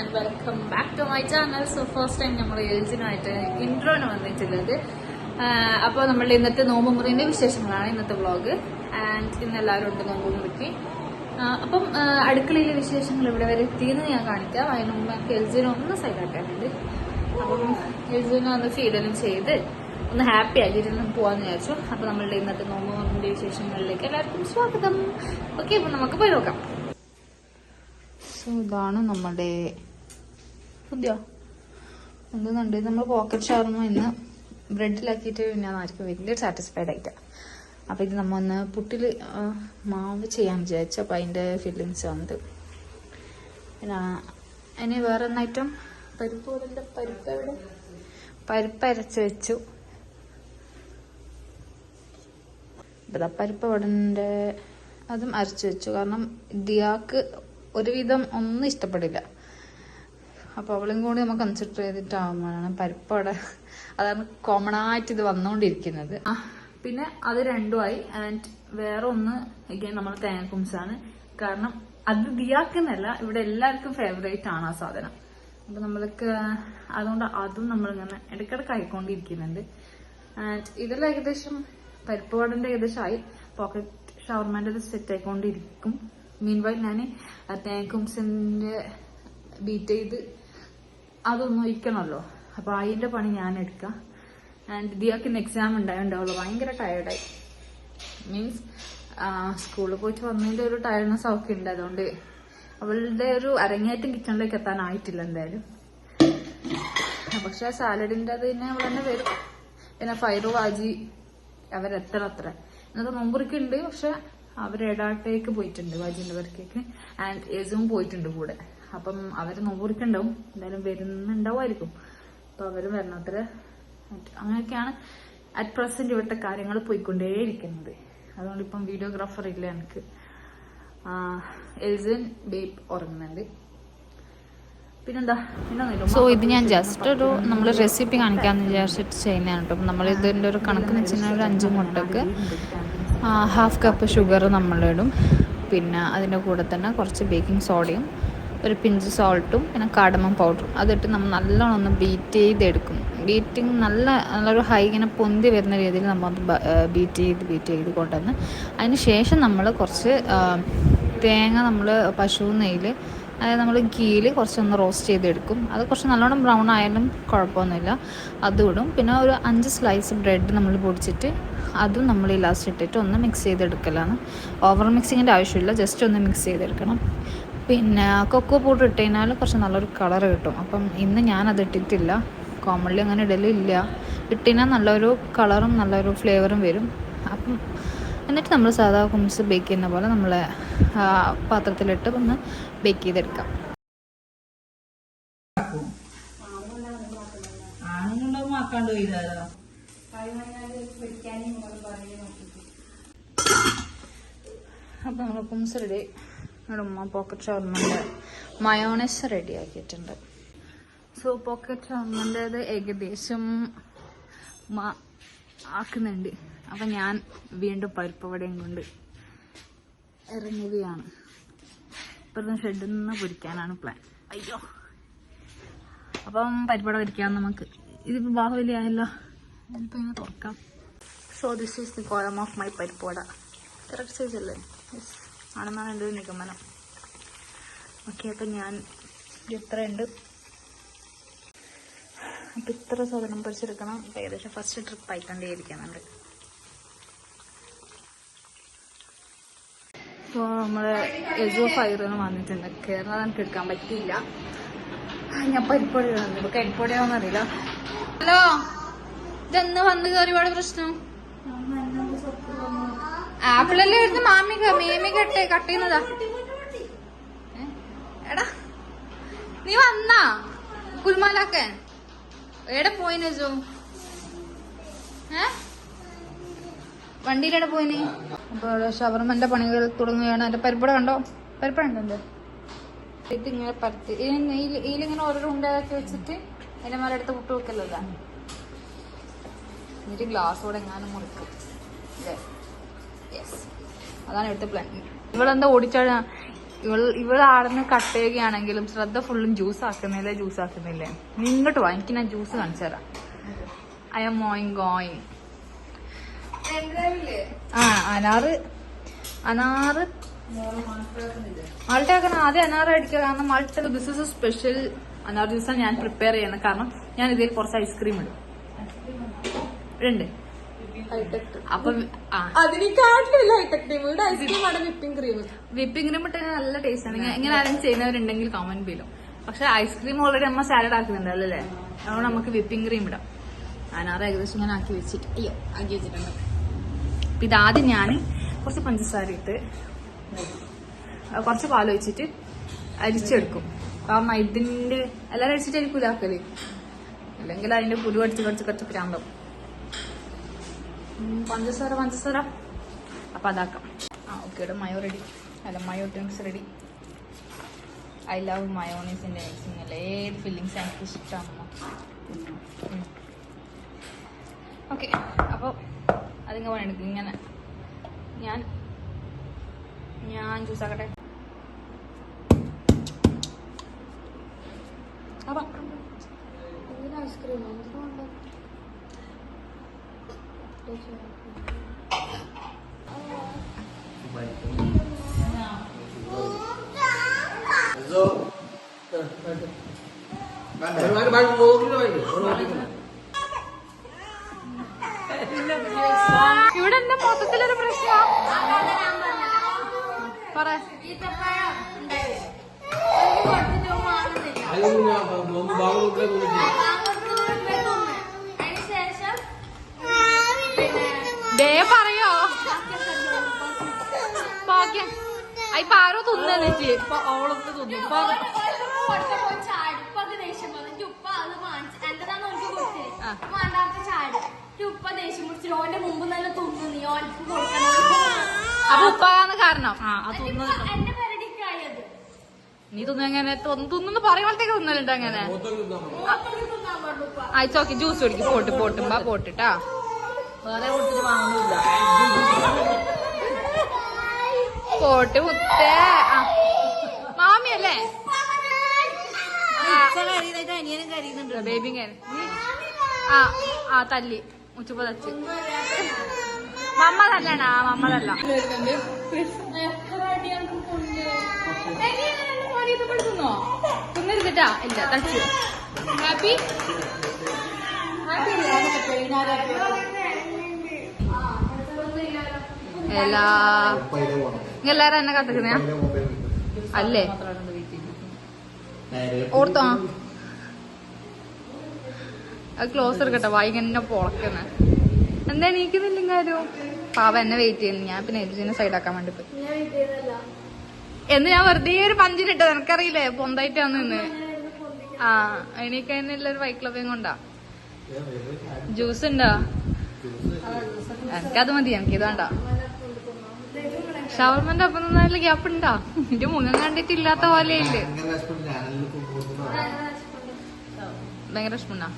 And welcome back to my channel so first time നമ്മൾ എൽജിനായിട്ട് ഇൻട്രോന് വന്നിട്ടുള്ളത്. അപ്പോൾ നമ്മളുടെ ഇന്നത്തെ നോമ്പുമുറിന്റെ വിശേഷങ്ങളാണ് ഇന്നത്തെ വ്ളോഗ് ആൻഡ് ഇന്ന് എല്ലാവരും ഉണ്ട് നോമ്പുമുറിക്ക്. അപ്പം അടുക്കളയിലെ വിശേഷങ്ങൾ ഇവിടെ വരെ എത്തിയെന്ന് ഞാൻ കാണിക്കാം. അതിന് മുമ്പ് എനിക്ക് എൽജിനെ ഒന്ന് സൈഡാക്കാനുണ്ട് അപ്പം എൽജിനെ ഒന്ന് ഫീഡലും ചെയ്ത് ഒന്ന് ഹാപ്പി ആക്കിയിട്ട് പോവാന്ന് വിചാരിച്ചു. അപ്പൊ നമ്മളുടെ ഇന്നത്തെ നോമ്പുമുറിന്റെ വിശേഷങ്ങളിലേക്ക് എല്ലാവർക്കും സ്വാഗതം. ഓക്കെ അപ്പൊ നമുക്ക് പോയി നോക്കാം. സോ ഇതാണ് നമ്മുടെ പുതിയ എന്തുന്നുണ്ട് നമ്മൾ പോക്കറ്റ് ഷവർമ ഇന്ന് ബ്രെഡിലാക്കിയിട്ട് പിന്നെ ആർക്കും വലിയ സാറ്റിസ്ഫൈഡ് ആയിട്ടാ. അപ്പൊ ഇത് നമ്മ ഒന്ന് പുട്ടിൽ മാവ് ചെയ്യാൻ വിചാരിച്ചു. അപ്പൊ അതിന്റെ ഫില്ലിങ്സ് വന്നത് പിന്നെ ഇനി വേറെ ഒന്ന് ഐറ്റം പരിപ്പ് പോലെ പരിപ്പ് എവിടെ? പരിപ്പ് അരച്ച് വെച്ചു. ഇതാ പരിപ്പ് ഉടന്റെ അതും അരച്ചു വെച്ചു. കാരണം ദിയാക്ക് ഒരുവിധം ഒന്നും ഇഷ്ടപ്പെടില്ല. അപ്പോൾ അവളും കൂടി നമുക്ക് കൺസിഡർ ചെയ്തിട്ടാവുമ്പോഴാണ് പരിപ്പ് വട അതാണ് കോമൺ ആയിട്ട് ഇത് വന്നുകൊണ്ടിരിക്കുന്നത് പിന്നെ അത് രണ്ടുമായി ആൻഡ് വേറെ ഒന്ന് അഗൈൻ നമ്മൾ ആണ് കാരണം അത് ദിയാക്കുന്നല്ല ഇവിടെ എല്ലാവർക്കും ഫേവറേറ്റ് ആണ് ആ സാധനം. അപ്പൊ നമ്മൾക്ക് അതുകൊണ്ട് അതും നമ്മളിങ്ങനെ ഇടയ്ക്കിടയ്ക്ക് ആയിക്കൊണ്ടിരിക്കുന്നുണ്ട്. ആൻഡ് ഇതിൽ ഏകദേശം പരിപ്പ് ഏകദേശം ആയി പോക്കറ്റ് ഷവർമാന്റെ സെറ്റ് ആയിക്കൊണ്ടിരിക്കും. മീൻ വൈൽ ഞാൻ തേങ്ങക്കുംസിന്റെ ബീറ്റ് ചെയ്ത് അതൊന്നും ഇരിക്കണമല്ലോ അപ്പൊ അതിന്റെ പണി ഞാൻ എടുക്കാം. ആൻഡ് ദിയാക്ക് ഇന്ന് എക്സാം ഉണ്ടായിട്ടുണ്ടാവുള്ളൂ ഭയങ്കര ടയർഡായി മീൻസ് സ്കൂളിൽ പോയിട്ട് വന്നതിന്റെ ഒരു ടയർനെസ് ഒക്കെ ഉണ്ട്. അതുകൊണ്ട് അവളുടെ ഒരു അരങ്ങേറ്റം കിച്ചണിലേക്ക് എത്താനായിട്ടില്ല എന്തായാലും. പക്ഷെ സാലഡിന്റെ അത് തന്നെ അവൾ തന്നെ വരും പിന്നെ ഫൈറു വാജി അവരെത്തണം അത്ര. ഇന്നത്തെ മുമ്പുറിക്കുണ്ട് പക്ഷെ അവർ എടാട്ടേക്ക് പോയിട്ടുണ്ട് വാജിന്റെ വർക്കേക്ക് ആൻഡ് യസും പോയിട്ടുണ്ട് കൂടെ. അപ്പം അവർ നോമ്പുറിക്കുണ്ടാവും എന്തായാലും വരുന്നുണ്ടാവുമായിരിക്കും. അപ്പൊ അവർ വരണത്ര അങ്ങനെയൊക്കെയാണ് അറ്റ് പ്രസന്റ് ഇവിടുത്തെ കാര്യങ്ങൾ പോയിക്കൊണ്ടേയിരിക്കുന്നത്. അതുകൊണ്ട് ഇപ്പം വീഡിയോഗ്രാഫർ ഇല്ല എനിക്ക്. എൽസൻ ബേബ് ഉറങ്ങുന്നുണ്ട്. പിന്നെന്താ? സോ ഇത് ഞാൻ ജസ്റ്റ് ഒരു നമ്മൾ റെസിപ്പി കാണിക്കാമെന്ന് വിചാരിച്ചിട്ട് ചെയ്യുന്നതാണ് കേട്ടോ. നമ്മൾ ഇതിന്റെ ഒരു കണക്ക് വെച്ചാൽ ഒരു അഞ്ച് മുട്ടക്ക് ഹാഫ് കപ്പ് ഷുഗർ നമ്മളിടും. പിന്നെ അതിന്റെ കൂടെ തന്നെ കുറച്ച് ബേക്കിംഗ് സോഡയും ഒരു പിഞ്ച് സോൾട്ടും പിന്നെ കാടമം പൗഡറും അതിട്ട് നമ്മൾ നല്ലോണം ഒന്ന് ബീറ്റ് ചെയ്തെടുക്കും. ബീറ്റിങ് നല്ല നല്ലൊരു ഹൈ ഇങ്ങനെ പൊന്തി വരുന്ന രീതിയിൽ നമ്മൾ ബീറ്റ് ചെയ്ത് ബീറ്റ് ചെയ്ത് കൊണ്ടുവന്ന് അതിന് ശേഷം നമ്മൾ കുറച്ച് തേങ്ങ നമ്മൾ പശു നെയ്യിൽ അതായത് നമ്മൾ ഗീയിൽ കുറച്ചൊന്ന് റോസ്റ്റ് ചെയ്തെടുക്കും. അത് കുറച്ച് നല്ലോണം ബ്രൗൺ ആയാലും കുഴപ്പമൊന്നുമില്ല. അതും ഇടും. പിന്നെ ഒരു അഞ്ച് സ്ലൈസ് ബ്രെഡ് നമ്മൾ പൊടിച്ചിട്ട് അതും നമ്മൾ ഈ ലാസ്റ്റ് ഇട്ടിട്ട് ഒന്ന് മിക്സ് ചെയ്തെടുക്കലാണ്. ഓവർ മിക്സിങ്ങിന്റെ ആവശ്യമില്ല. ജസ്റ്റ് ഒന്ന് മിക്സ് ചെയ്തെടുക്കണം. പിന്നെ കൊക്കോ പൗഡർ ഇട്ട് കഴിഞ്ഞാൽ കുറച്ച് നല്ലൊരു കളർ കിട്ടും. അപ്പം ഇന്ന് ഞാനത് ഇട്ടിട്ടില്ല. കോമൺലി അങ്ങനെ ഇടലില്ല. ഇട്ടുകഴിഞ്ഞാൽ നല്ലൊരു കളറും നല്ലൊരു ഫ്ലേവറും വരും. അപ്പം എന്നിട്ട് നമ്മൾ സാധാ കുംസ് ബേക്ക് ചെയ്യുന്ന പോലെ നമ്മൾ പാത്രത്തിലിട്ട് ഒന്ന് ബേക്ക് ചെയ്തെടുക്കാം. അപ്പൊ ആക്കാണ്ട് പോയില്ലാലോ അപ്പോൾ നമ്മൾ കുംസ് റെഡി നമ്മുടെ ഉമ്മ പോക്കറ്റ് ഷവർമ്മന്റെ മയോണൈസ് റെഡി ആക്കിയിട്ടുണ്ട്. സോ പോക്കറ്റ് ഷവർമ്മന്റേത് ഏകദേശം ആക്കുന്നുണ്ട്. അപ്പം ഞാൻ വീണ്ടും പരിപ്പ് വടയും കൊണ്ട് ഇറങ്ങുകയാണ്. ഇപ്പം ഷെഡിൽ നിന്ന് പൊരിക്കാനാണ് പ്ലാൻ അയ്യോ. അപ്പം പരിപ്പട പൊരിക്കാം നമുക്ക്. ഇതിപ്പോൾ ബാഹുബലി ആയല്ലോ. ഇതിപ്പോൾ ഇങ്ങനെ തുറക്കാം. So this is the column of my parippuvada correct size അല്ലേ? യെസ് ആണെന്നാണ് എന്റെ ഒരു നിഗമനം. ഓക്കെ അപ്പം ഞാൻ ഇത് ഇത്രയുണ്ട്. അപ്പം ഇത്ര സാധനം പൊരിച്ചെടുക്കണം അപ്പം ഏകദേശം ഫസ്റ്റ് ട്രിപ്പ് ആയിക്കൊണ്ടേയിരിക്കുന്നുണ്ട് ഇപ്പോൾ നമ്മൾ എസോ ഫയറിന് വന്നിട്ടുണ്ട് കേരള നമുക്ക് എടുക്കാൻ പറ്റിയില്ല. ഞാൻ പരിപ്പൊടി വന്നു ഇപ്പൊ കരിപ്പൊടിയാണെന്നറിയില്ല ഹലോ ഇതെന്ന് വന്ന് കയറി ഇവിടെ പ്രശ്നം? ആപ്പിളല്ലേ വരുന്ന? മാമി ക- മേമി കട്ട് കട്ട് ചെയ്യുന്നതാ എടാ നീ വന്നാ? കുൽമാലാക്കൻ. എവിടെ പോയിന് ജോ ഏ? വണ്ടിയിലെവിടെ പോയിന് അപ്പൊ ഷവർമന്റെ പണികൾ തുടങ്ങുകയാണ്. എന്റെ പരിപ്പട കണ്ടോ? പരിപ്പട ഉണ്ടോ എന്റെ? ഇത് ഇങ്ങനെ പരത്തി ഇതിലിങ്ങനെ ഓരോ ഉണ്ടാക്കി വെച്ചിട്ട് അതിന്റെ മേലെ എടുത്ത് പുട്ട് വെക്കലല്ല എന്നിട്ട് ഗ്ലാസ്സോടെ എങ്ങാനും മുറിക്കും. അതാണ് ഇവിടുത്തെ പ്ലാൻ ഇവളെന്താ ഓടിച്ചാടാ? ഇവൾ ഇവൾ ആടുന്ന് കട്ട് ചെയ്യുകയാണെങ്കിലും ശ്രദ്ധ ഫുള്ളും ജ്യൂസ് ആക്കുന്നില്ലേ ജ്യൂസ് ആക്കുന്നില്ലേ? നിങ്ങോട്ട് ഇങ്ങോട്ട് വാ എനിക്ക് ഞാൻ ജ്യൂസ് കാണിച്ചു തരാം. ഐ എം മോയിങ് ഗോയിങ് ആ അനാറ് അനാറ്. മാൾട്ട ആക്കണം ആദ്യം അനാറ് അടിക്കുക. കാരണം മാൾട്ട ദിസ് ഇസ് എ സ്പെഷ്യൽ അനാർ ജ്യൂസാണ് ഞാൻ പ്രിപ്പയർ ചെയ്യുന്നത്. കാരണം ഞാൻ ഇതിൽ കുറച്ച് ഐസ്ക്രീം ഇടും. ഇടുണ്ട് അപ്പൊ ആ. അതിനെക്കാട്ടിലും ഹൈടെക് ക്രീം ഇവിടെ ഐസ്ക്രീം ആണ് വിപ്പിംഗ് ക്രീം വിപ്പിംഗ് ക്രീം ഇട്ട് നല്ല ടേസ്റ്റ് ആണ്. ഇങ്ങനെ- ആരും ആരെങ്കിലും ചെയ്യുന്നവരുണ്ടെങ്കിൽ കോമന്റ് ചെയ്യലും പക്ഷെ ഐസ്ക്രീം ഓൾറെഡി അമ്മ സാലഡ് ആക്കുന്നുണ്ടല്ലോ അല്ലേ? അതുകൊണ്ട് നമുക്ക് വിപ്പിംഗ് ക്രീം ഇടാം. അനാറ് ഏകദേശം ഞാൻ ആക്കി വെച്ചിട്ട്. അയ്യോ ആക്കി വെച്ചിട്ടുണ്ട്. അപ്പൊ ഇതാദ്യം ഞാൻ കുറച്ച് പഞ്ചസാര ഇട്ട് കുറച്ച് പാൽ ഒഴിച്ചിട്ട് അരിച്ചെടുക്കും. കാരണം ഇതിന്റെ എല്ലാരും അരിച്ചിട്ട് എനിക്ക് ഇതാക്കൽ അല്ലെങ്കിൽ അതിന്റെ പുലു അടിച്ച് കുറച്ച് കുറച്ച് പ്രാന്തം. പഞ്ചസാര പഞ്ചസാര. അപ്പൊ അതാക്കാം. ആ ഓക്കെ ഇവിടെ മയോ റെഡി അല്ല mayo drinks ready I love മയോണീസിന്റെ mixing അല്ലേ? ഏത് ഫില്ലിങ്സ് എനിക്ക് ഇഷ്ടമാണ് ഓക്കെ അപ്പോൾ അതിങ്ങനെ പണിയെടുക്കും. ഇങ്ങനെ. ഞാൻ ഞാൻ ജ്യൂസ് ആക്കട്ടെ. അപ്പൊ. ഐസ്ക്രീം എന്തുകൊണ്ട് Rồi. Bạn bạn bạn ngô cái rồi. ദേഷ്യം പറയോ ഓന്റെ മുമ്പ് നല്ല തുന്നു നീ ഓനക്ക് അപ്പൊ ഉപ്പാന്ന് കാരണം. ആ അത് തിന്നത് എന്റെ പെരടിക്കായത്. നീ തിന്നു എങ്ങനെ? തിന്നു പറയുമ്പോഴത്തേക്ക് തിന്നലുണ്ട് അങ്ങനെ? അയച്ചോക്കെ ജ്യൂസ് കുടിക്കും. പോട്ട് പോട്ടുമ്പോ പോട്ടിട്ടാ വേറെ കൊടുത്തിട്ട് വാങ്ങുന്നില്ല. പോട്ട് മുത്തേ. മാമിയല്ലേ? അനിയനും കരയുന്നുണ്ട്. ബേബി ആ ആ തല്ലി. മുച്ചുപ്പ തച്ച്. മമ്മ തല്ലണ ആ മമ്മ തല്ല തിന്നിരുന്നിട്ടാ? ഇല്ല തച്ചു. ഹാപ്പി എല്ലാ എല്ലാരും എന്നെ കത്തിക്കുന്ന അല്ലേ? ഓർത്തോ? അത് ക്ലോസ് എടുക്കട്ടെ വൈകന്നെ എന്നെ പൊളക്കുന്ന. എന്താ എണീക്കുന്നില്ല കാര്യം പാവ എന്നെ വെയിറ്റ് ചെയ്യുന്നു. ഞാൻ പിന്നെ എൽജിനെ സൈഡാക്കാൻ വേണ്ടി പോയി. എന്ന് ഞാൻ വെറുതെ ഒരു പഞ്ചിനിട്ട് നിനക്കറിയില്ലേ? പൊന്തായിട്ടാന്ന് നിന്ന്. ആ എണീക്കുന്നില്ല ഒരു വൈക്ലഭ്യം കൊണ്ടാ. ജ്യൂസ് ഉണ്ടോ? എനിക്കത് മതി. എനിക്കിത് വേണ്ട. ഷവർമന്റെ ഒപ്പം നിന്നാൽ ഗ്യാപ്പ് ഉണ്ടോ? എന്റെ മുഖം കണ്ടിട്ടില്ലാത്ത പോലെയില്ലേ. ഭയങ്കര വിഷമുണ്ടാ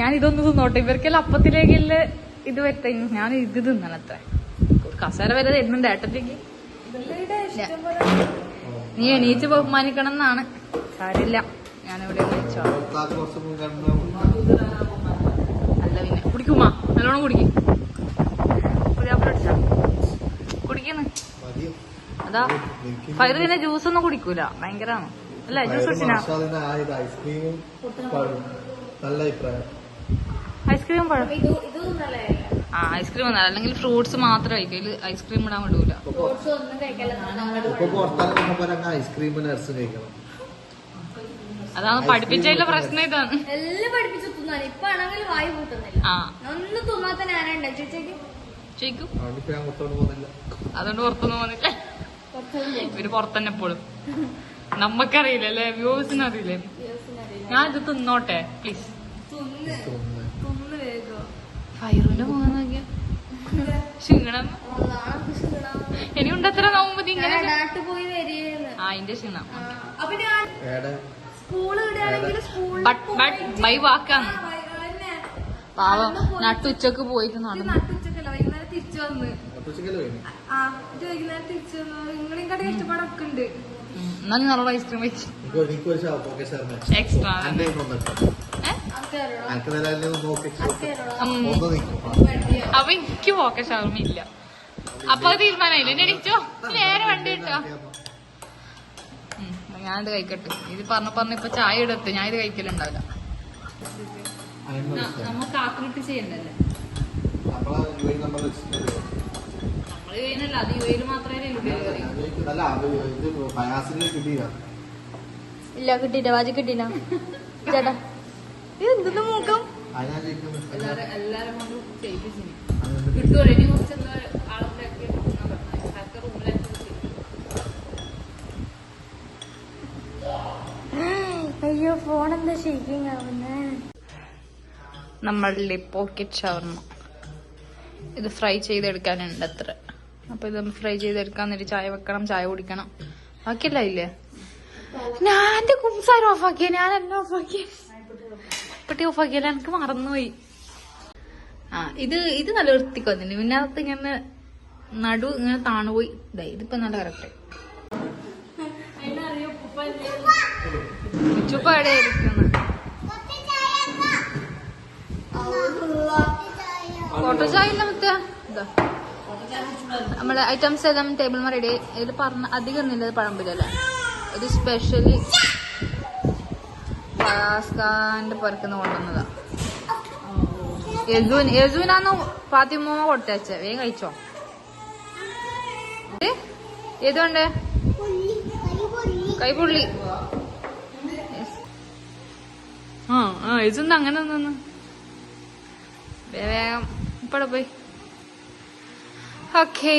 ഞാൻ ഇതൊന്ന് തിന്നോട്ടെ. ഇവർക്കെല്ലാം അപ്പത്തിലേക്കല്ല ഇത് വരട്ടെ ഞാൻ ഇത് തിന്നണത്ര. കസേര വരെ തരുന്നുണ്ട് ഏട്ടത്തേക്ക്. നീ എണീച്ച് ബഹുമാനിക്കണം എന്നാണ് കാര്യമില്ല. ഞാനിവിടെ അല്ല പിന്നെ. കുടിക്കുമാ നല്ലോണം കുടിക്കും. കുടിക്കുന്നു. അതാ ഫയർ പിന്നെ ജ്യൂസ് ഒന്നും കുടിക്കൂല. ഭയങ്കരാണ്. അല്ലേ ജ്യൂസ് ഐസ്ക്രീം പഴം. ആ ഐസ്ക്രീം ഒന്നല്ല അല്ലെങ്കിൽ ഫ്രൂട്ട്സ് മാത്രം കഴിക്കും. ഐസ്ക്രീം ഇടാൻ വിടൂല. ഐസ്ക്രീം അതാണ് പഠിപ്പിച്ചതിന്റെ പ്രശ്നം ഇതാണ്. എല്ലാം പഠിപ്പിച്ചു തിന്നാലും ഇപ്പൊ ആണെങ്കിൽ വായി കൂട്ടുന്നില്ല. ഒന്നും ഒന്ന് തിന്നാത്ത ഞാനുണ്ട് ചേച്ചിക്ക് അതുകൊണ്ട് പുറത്തൊന്നും പോകുന്നില്ല. ഇവർ പുറത്തന്നെ എപ്പോഴും. നമ്മക്കറിയില്ല അല്ലേ? വ്യൂസിന് അറിയില്ലേ? ഞാൻ ഇത് തിന്നോട്ടെ പ്ലീസ് ഫൈറിന്റെ തിന്ന്. വേഗം. ഫയറിന്റെ മുഖം നോക്കിയ. ക്ഷീണം? ഇനി ഉണ്ടത്ര നോമ്പ് ഇങ്ങനെ അതിന്റെ ക്ഷീണം. ബട്ട് ബട്ട് ബൈ വാക്കാന്ന്. പാവം. നട്ടുച്ചക്ക് പോയിട്ട് നടന്നു. നട്ടുച്ചക്കല്ല വൈകുന്നേരം തിരിച്ചു വന്ന്. ഉച്ചക്കല്ലേ ആ ഇത് വൈകുന്നേരം തിരിച്ചു നിങ്ങളെയും കട കഷ്ടപ്പാടൊക്കെ ഉണ്ട്. എന്നാലും നല്ല ഐസ്ക്രീം വെച്ച് എക്സ്ട്രാ അപ്പൊ എനിക്ക് പോക്ക ഷവർമ ഇല്ല. അപ്പൊ തീരുമാനമായില്ലേ? എന്നെ അടിച്ചോ നേരെ വണ്ടി കിട്ടോ ഞാനിത് കഴിക്കട്ടെ. ഇത് പറഞ്ഞ പറഞ്ഞ ഇപ്പൊ ചായ ഇടത്ത് ഞാൻ ഇത് കഴിക്കലുണ്ടാവില്ല. നമുക്ക് ആക്രിട്ട് ചെയ്യണ്ടല്ലേ നമ്മളെ ചെയ്യുന്നല്ല അത് മാത്രമേ ഇല്ല കിട്ടിയില്ല വാജി കിട്ടിയില്ല. ചേട്ടാ എന്തെന്ന് മൂക്കം? എല്ലാരും കൊണ്ട് ചെയ്യിപ്പിച്ചു ഇനി. കുറച്ച് എന്താ അയ്യോ ഫോൺ എന്താ ഷേക്കിങ് ആവുന്നേ? നമ്മളുടെ പോക്കറ്റ് ഷവർമ്മ ഇത് ഫ്രൈ ചെയ്തെടുക്കാനുണ്ട് അത്ര അപ്പൊ ഇത് ഫ്രൈ ചെയ്തെടുക്കാൻ നേരം ചായ വെക്കണം ചായ കുടിക്കണം. ബാക്കിയല്ല ഇല്ലേ ഞാൻ എന്റെ കുംസാരം ഓഫാക്കിയ? ഞാനല്ല ഓഫാക്കിയ? പെട്ടി ഓഫാക്കിയല്ല? എനിക്ക് മറന്നുപോയി. ആ ഇത് ഇത് നല്ല വൃത്തിക്ക് വന്നിട്ടുണ്ട്. പിന്നെ അകത്ത് ഇങ്ങനെ നടു ഇങ്ങനെ താണുപോയി. ഇതായി ഇതിപ്പോ നല്ല കറക്റ്റ് ഉച്ചുപ്പ എവിടെ ഫോട്ടോ ചായ മുത്ത ഇതാ. നമ്മളെ ഐറ്റംസ് എല്ലാം ടേബിൾ റെഡി ഇതിൽ പറഞ്ഞ അധികം ഒന്നുമില്ല പഴമ്പിലല്ലേ ഒരു സ്പെഷ്യലി ഫാസ്കാന്റെ പുരക്കുന്ന കൊണ്ടുവന്നതാ. യജുൻ യജുനാന്ന് ഫാത്തിമോ കൊടുത്തച്ച വേഗം കഴിച്ചോ. ഏതുണ്ട്? കൈപുള്ളി. ആ ആ യജുന്ന് അങ്ങനെ നിന്ന് വേഗം ഇപ്പടെ പോയി ഓക്കേ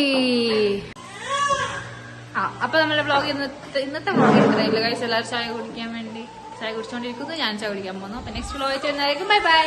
ആ അപ്പൊ നമ്മുടെ വ്ളോഗ് ഇന്നത്തെ ഇന്നത്തെ വ്ളോഗ് ഇത്രയില്ല കഴിച്ച് എല്ലാവരും ചായ കുടിക്കാൻ വേണ്ടി ചായ കുടിച്ചോണ്ടിരിക്കുന്നു. ഞാൻ ചായ കുടിക്കാൻ പോകുന്നു അപ്പൊ നെക്സ്റ്റ് വ്ളോഗ് ചെയ്യുന്നതായിരിക്കും ബൈ ബൈ